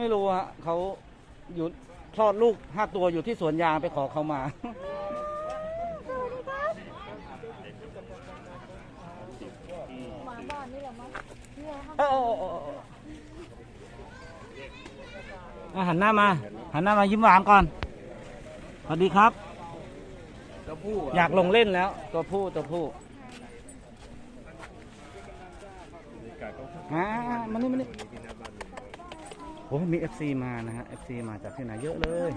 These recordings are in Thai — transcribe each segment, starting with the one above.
ไม่รู้ฮะเขาอยู่คลอดลูกห้าตัวอยู่ที่สวนยางไปขอเขามาหมาบ้านนี่แหละมั้งเนี่ยค่ะเออเออเออเอออะหันหน้ามา หันหน้ามายิ้มหวานก่อนสวัสดีครับ ตัวผู้อยากลงเล่นแล้ว ตัวผู้ตัวผู้อ่ามานี่มานี่ โอ้ยมี FC มานะฮะ FC มาจากที่ไหนเยอะเลย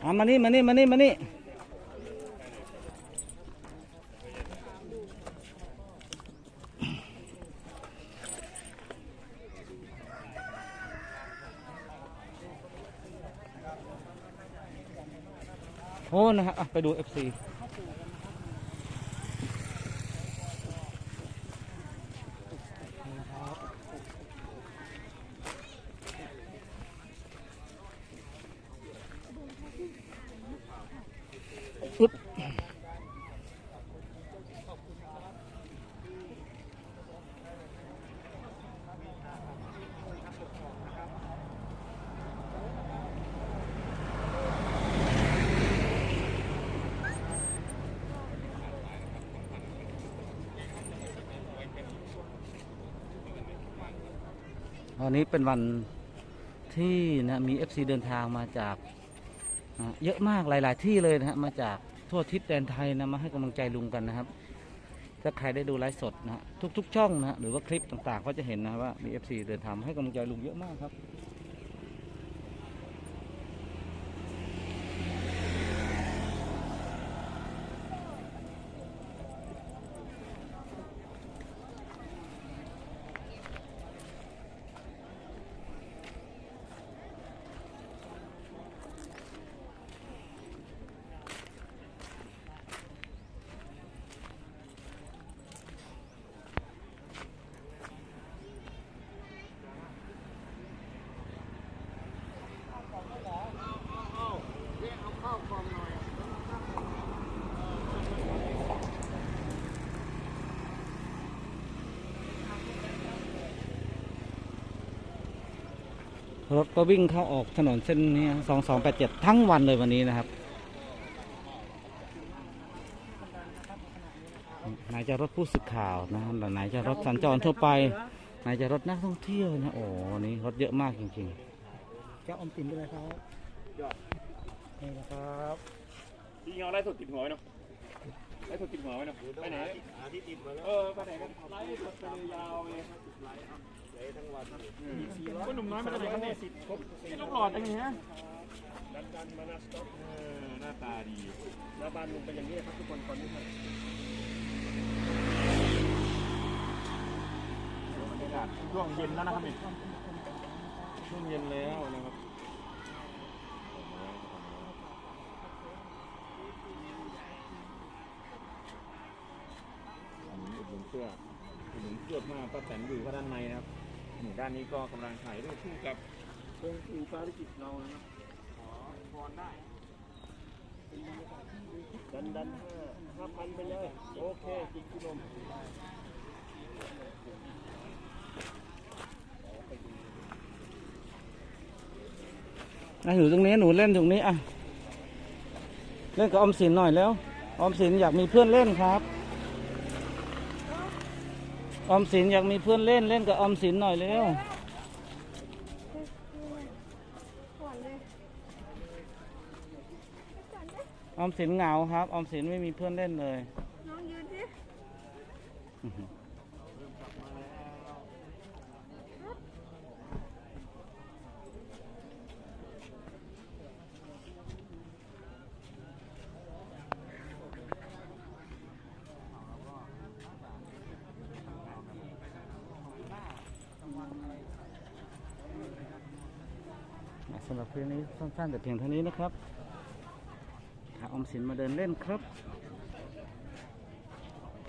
เอามานี่มานี่มานี่มานี่โอ้นะฮะไปดู FC อึ๊ บวันนี้เป็นวันที่นะมี FC เดินทางมาจากเยอะมากหลาย ๆ ที่เลยนะฮะมาจาก ทั่วทิศแดนไทยนะมาให้กำลังใจลุงกันนะครับ ถ้าใครได้ดูไลฟ์สดนะทุกๆ ช่องนะหรือว่าคลิปต่างๆ ก็จะเห็นนะว่ามีเอฟซีเดินทางให้กำลังใจลุงเยอะมากครับ รถก็วิ่งเข้าออกถนนเส้นนี้สองสองแปดเจ็ดทั้งวันเลยวันนี้นะครับไหนจะรถผู้สื่อข่าวนะครับไหนจะรถสัญจรทั่วไปไหนจะรถนักท่องเที่ยวนะโอ้วันนี้รถเยอะมากจริงแก้วอมสินด้วยครับนี่นะครับพี่เอาไล่สดติดหัวไว้เนาะไล่สดติดหัวไว้เนาะไปไหนอาที่ติดมาเออไปไหนกันไล่สดไปเลยยาวเลย ก็หนุ่มน้อยมันจะเป็นคะแนนสิทธิ์ครบนี่ลูกหลอดอย่างเงี้ยดันดันมานาสต็อกเออหน้าตาดีหน้าบ้านลุงเป็นอย่างนี้ครับทุกคนตอนนี้ครับบรรยากาศช่วงเย็นแล้วนะครับนี่ช่วงเย็นแล้วนะครับอันนี้อุดหนุนเสื้ออุดหนุนเสื้อผ้าป้าแตนอยู่ก็ด้านในนะครับ ด้านนี้ก็กำลังถ่ายรูปคู่กับองค์ปู่ปาริจิตเรานะครับขอพรได้ดันดันห้าห้าพันไปเลย โอเคจิกกุนมๆนะอยู่ตรงนี้หนูเล่นตรงนี้อะ เล่นกับอมสินหน่อยแล้ว อมสินอยากมีเพื่อนเล่นครับ ออมสินอยากมีเพื่อนเล่นเล่นกับออมสินหน่อยเร็วก่อนเลยออมสินเหงาครับ ออมสินไม่มีเพื่อนเล่นเลย น้องยืนดิำหรับเพลงนี้สั้นๆแต่เพียงเท่านี้นะครับหาอมสินมาเดินเล่นครับ